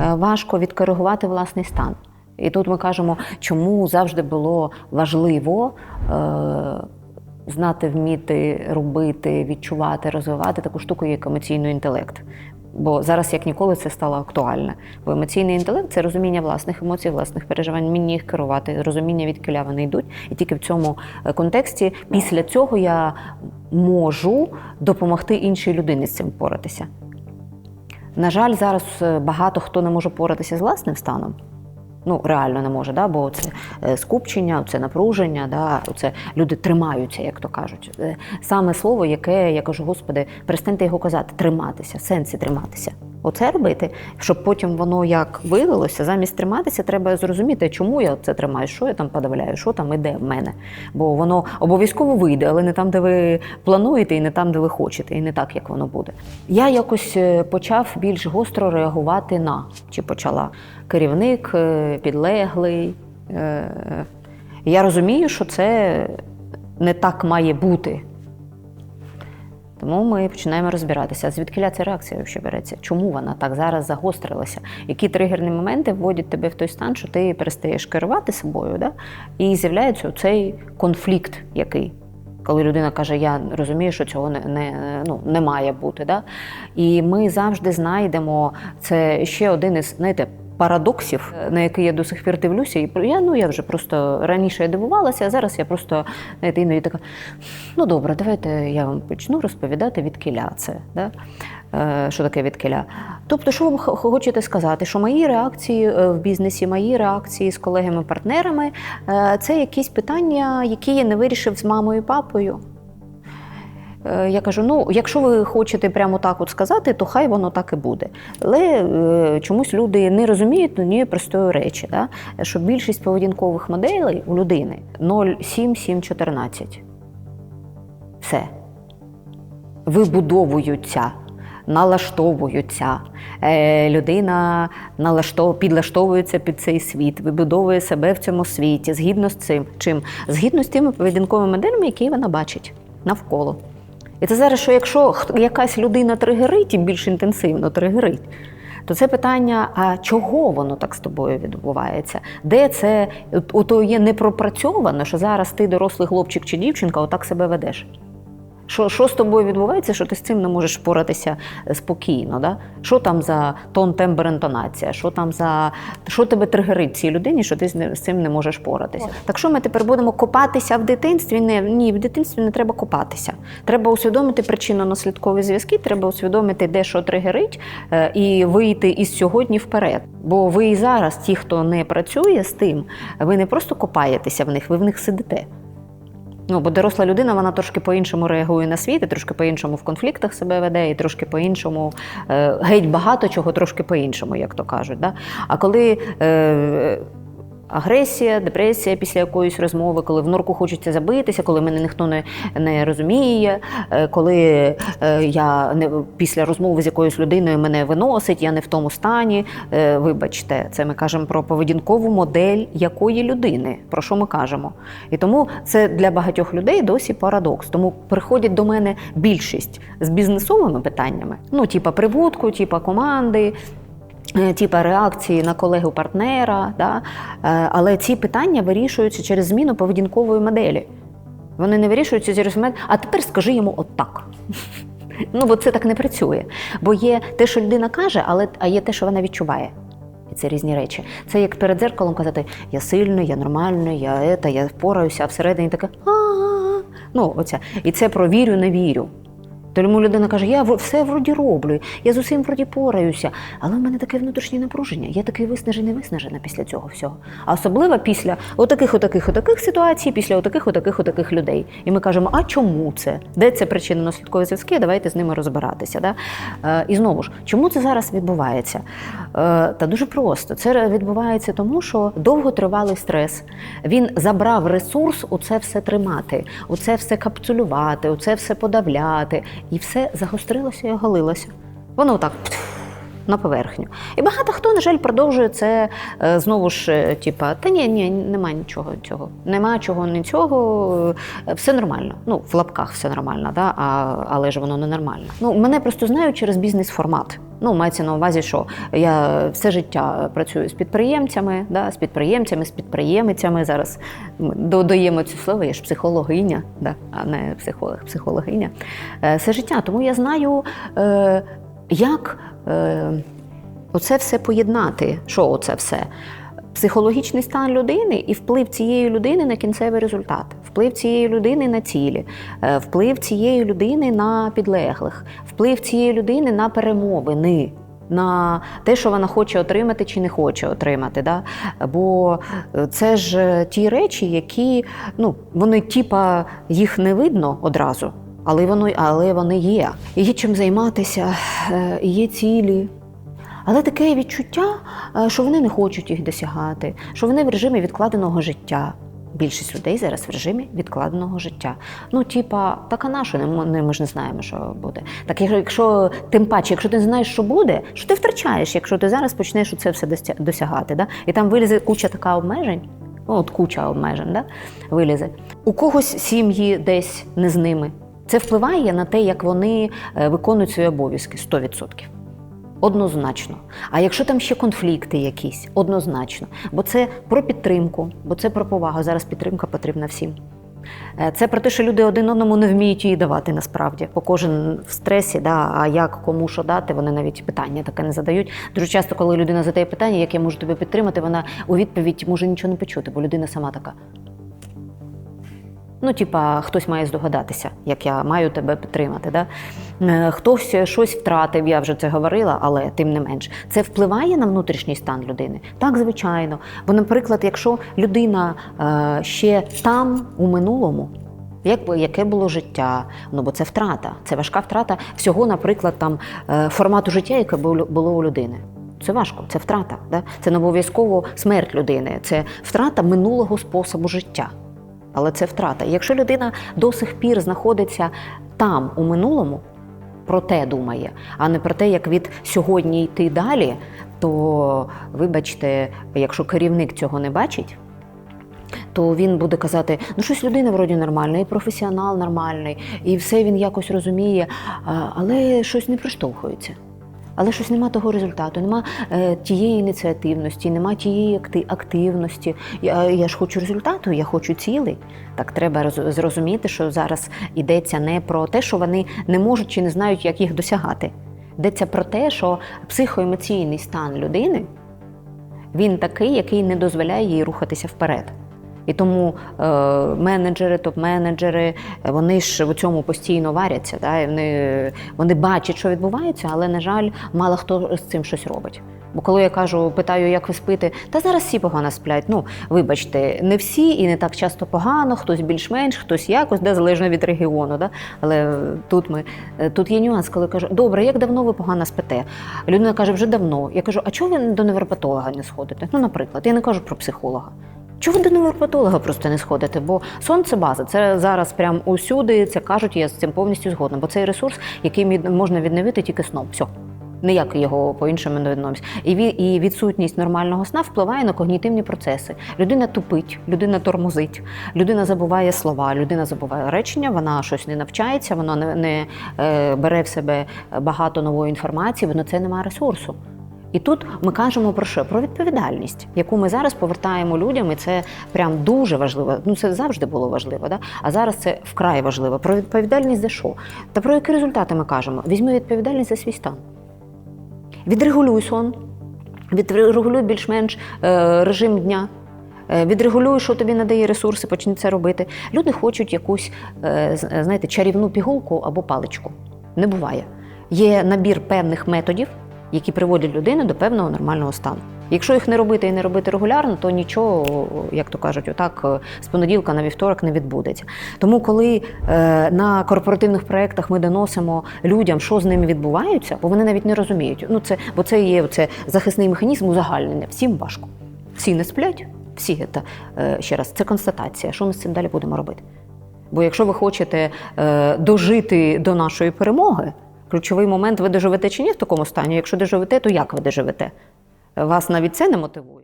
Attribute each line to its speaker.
Speaker 1: е, важко відкоригувати власний стан. І тут ми кажемо, чому завжди було важливо е, знати, вміти робити, відчувати, розвивати таку штуку, як емоційний інтелект. Бо зараз як ніколи це стало актуальне. Бо емоційний інтелект це розуміння власних емоцій, власних переживань, вміння їх керувати, розуміння, від кіля вони йдуть. І тільки в цьому е, контексті, після цього я можу допомогти іншій людині з цим впоратися. На жаль, зараз е, багато хто не може поратися з власним станом. Ну, реально не може, да? бо це е, скупчення, це напруження, да? це люди тримаються, як то кажуть. Е, Саме слово, яке я кажу, господи, перестаньте його казати, триматися, сенсі триматися. Оце робити, щоб потім воно як вилилося, замість триматися, треба зрозуміти, чому я це тримаю, що я там подавляю, що там іде в мене. Бо воно обов'язково вийде, але не там, де ви плануєте, і не там, де ви хочете, і не так, як воно буде. Я якось е, почав більш гостро реагувати на чи почала керівник, е, підлеглий. Е, Я розумію, що це не так має бути. Тому ми починаємо розбиратися, звідки ця реакція взагалі береться? Чому вона так зараз загострилася? Які тригерні моменти вводять тебе в той стан, що ти перестаєш керувати собою, да? і з'являється цей конфлікт, який. Коли людина каже, я розумію, що цього не, не, ну, не має бути. Да? І ми завжди знайдемо це ще один із знаєте, парадоксів, на який я до сих пір дивлюся. І я, ну, я вже просто раніше я дивувалася, а зараз я просто знаєте, іноді така, ну добре, давайте я вам почну розповідати від кіля це. Да? Е, Що таке від кіля? Тобто, що ви хочете сказати, що мої реакції е, в бізнесі, мої реакції з колегами-партнерами е, це якісь питання, які я не вирішив з мамою і папою. Е, Я кажу: ну, якщо ви хочете прямо так от сказати, то хай воно так і буде. Але е, чомусь люди не розуміють однієї простої речі, да? що більшість поведінкових моделей у людини 0,7-7-14. Все. Вибудовуються, налаштовуються. Е, людина налаштов... підлаштовується під цей світ, вибудовує себе в цьому світі згідно з цим. Чим? Згідно з тими поведінковими моделями, які вона бачить навколо. І це зараз, що якщо якась людина тригерить і більш інтенсивно тригерить, то це питання: а чого воно так з тобою відбувається? Де це от- ото є непропрацьовано, що зараз ти дорослий хлопчик чи дівчинка, отак себе ведеш? Що, що з тобою відбувається, що ти з цим не можеш впоратися е, спокійно? Да? Що там за тон, тембр, інтонація? Що там за що тебе тригерить цій людині, що ти з цим не можеш впоратися? Так що ми тепер будемо копатися в дитинстві? Не, ні, в дитинстві не треба копатися. Треба усвідомити причинно-наслідкові зв'язки, треба усвідомити, де що тригерить, е, і вийти із сьогодні вперед. Бо ви і зараз, ті, хто не працює з тим, ви не просто копаєтеся в них, ви в них сидите. Ну, бо доросла людина, вона трошки по-іншому реагує на світ, і трошки по-іншому в конфліктах себе веде, і трошки по-іншому е, геть багато чого, трошки по-іншому, як то кажуть. Да? А коли е, агресія, депресія після якоїсь розмови, коли в норку хочеться забитися, коли мене ніхто не, не розуміє, е, коли е, я не, після розмови з якоюсь людиною мене виносить, я не в тому стані. Е, вибачте, це ми кажемо про поведінкову модель якої людини, про що ми кажемо. І тому це для багатьох людей досі парадокс. Тому приходять до мене більшість з бізнесовими питаннями, ну, типа прибутку, типа команди. Е, Типа реакції на колегу партнера, да? Е, але ці питання вирішуються через зміну поведінкової моделі. Вони не вирішуються через момент, а тепер скажи йому отак. Ну, бо це так не працює. Бо є те, що людина каже, але а є те, що вона відчуває. І це різні речі. Це як перед дзеркалом казати: я сильний, я нормальний, я ета, я впораюся, а всередині таке Ну, оця. І це про вірю, не вірю. Тому людина каже, я все вроді роблю, я з усім вроді пораюся, але в мене таке внутрішнє напруження, я такий виснажений, виснажена після цього всього. А особливо після отаких, отаких, отаких ситуацій, після отаких, отаких, отаких людей. І ми кажемо, а чому це? Де це причинно-наслідкові зв'язки? Давайте з ними розбиратися. Да? Е, і знову ж, чому це зараз відбувається? Е, та дуже просто. Це відбувається тому, що довготривалий стрес. Він забрав ресурс у це все тримати, у це все капсулювати, у це все подавляти. І все загострилося і оголилося. Воно так на поверхню. І багато хто, на жаль, продовжує це е, знову ж, е, типа, та ні, ні, нема нічого цього. Нема чого нічого, е, все нормально. Ну, в лапках все нормально, да? а, але ж воно не нормально. Ну, мене просто знають через бізнес-формат. Ну, мається на увазі, що я все життя працюю з підприємцями, да, з підприємцями, з підприємицями. Зараз ми додаємо це слово, я ж психологиня, да, а не психолог, психологиня. Е, Все життя. Тому я знаю, е, як е, оце все поєднати. Що оце все? Психологічний стан людини і вплив цієї людини на кінцевий результат, вплив цієї людини на цілі, е, вплив цієї людини на підлеглих, вплив цієї людини на перемовини. На те, що вона хоче отримати чи не хоче отримати. Да? Бо це ж ті речі, які ну, вони типа їх не видно одразу, але, воно, але вони є. Є чим займатися, е, є цілі, але таке відчуття, е, що вони не хочуть їх досягати, що вони в режимі відкладеного життя. Більшість людей зараз в режимі відкладеного життя. Ну, типа, так а на Ми ж не знаємо, що буде. Так якщо- якщо тим паче, якщо ти не знаєш, що буде, що ти втрачаєш, якщо ти зараз почнеш це все досягати. Да? І там вилізе куча така обмежень, ну, от куча обмежень, да? вилізе. У когось сім'ї десь не з ними. Це впливає на те, як вони е, виконують свої обов'язки 100%. Однозначно. А якщо там ще конфлікти якісь, однозначно. Бо це про підтримку, бо це про повагу. Зараз підтримка потрібна всім. Е, Це про те, що люди один одному не вміють її давати насправді. Бо кожен в стресі, да, а як кому що дати, вони навіть питання таке не задають. Дуже часто, коли людина задає питання, як я можу тебе підтримати, вона у відповідь може нічого не почути, бо людина сама така. Ну, типа, хтось має здогадатися, як я маю тебе підтримати. Да? Е, Хтось щось втратив, я вже це говорила, але тим не менш. Це впливає на внутрішній стан людини? Так, звичайно. Бо, наприклад, якщо людина е, ще там, у минулому, як, яке було життя? Ну, бо це втрата, це важка втрата всього, наприклад, там, е, формату життя, яке було було у людини. Це важко, це втрата. Да? Це не обов'язково смерть людини, це втрата минулого способу життя. Але це втрата. Якщо людина до сих пір знаходиться там, у минулому, про те думає, а не про те, як від сьогодні йти далі, то вибачте, якщо керівник цього не бачить, то він буде казати: ну щось людина вроді нормальна, і професіонал нормальний, і все він якось розуміє, але щось не приштовхується. Але щось нема того результату, нема е, тієї ініціативності, нема тієї акти- активності. Я, я ж хочу результату, я хочу цілей. Так треба зрозуміти, що зараз йдеться не про те, що вони не можуть чи не знають, як їх досягати. Йдеться про те, що психоемоційний стан людини він такий, який не дозволяє їй рухатися вперед. І тому е, менеджери, топ-менеджери, е, вони ж в цьому постійно варяться. Да? Вони, вони бачать, що відбувається, але, на жаль, мало хто з цим щось робить. Бо коли я кажу, питаю, як ви спите, та зараз всі погано сплять. Ну, вибачте, не всі і не так часто погано, хтось більш-менш, хтось якось, да, залежно від регіону. Да? Але е, тут ми тут є нюанс, коли кажу, добре, як давно ви погано спите? Людина каже, вже давно. Я кажу, а чого ви до невропатолога не сходите? Ну, наприклад, я не кажу про психолога. Чого ви до невропатолога просто не сходите? Бо сон це база. Це зараз прям усюди це кажуть, я з цим повністю згодна. Бо цей ресурс, який можна відновити тільки сном. Все. Ніяк його по-іншому не відновимось. І, ві- і відсутність нормального сна впливає на когнітивні процеси. Людина тупить, людина тормозить, людина забуває слова, людина забуває речення, вона щось не навчається, вона не, не е, бере в себе багато нової інформації, бо на це немає ресурсу. І тут ми кажемо про що? Про відповідальність, яку ми зараз повертаємо людям, і це прям дуже важливо. Ну це завжди було важливо, да? а зараз це вкрай важливо. Про відповідальність за що? Та про які результати ми кажемо? Візьми відповідальність за свій стан. Відрегулюй сон, відрегулюй більш-менш е, режим дня. е, Відрегулюй, що тобі надає ресурси, почни це робити. Люди хочуть якусь, е, знаєте, чарівну пігулку або паличку. Не буває. Є набір певних методів, які приводять людину до певного нормального стану. Якщо їх не робити і не робити регулярно, то нічого, як то кажуть, отак е, з понеділка на вівторок не відбудеться. Тому, коли е, на корпоративних проєктах ми доносимо людям, що з ними відбувається, бо вони навіть не розуміють. Ну це бо це є це захисний механізм узагальнення. Всім важко. Всі не сплять, всі це е, ще раз. Це констатація. Що ми з цим далі будемо робити? Бо якщо ви хочете дожити до нашої перемоги, Ключовий момент, ви доживете чи ні в такому стані? Якщо доживете, то як ви доживете? Вас навіть це не мотивує.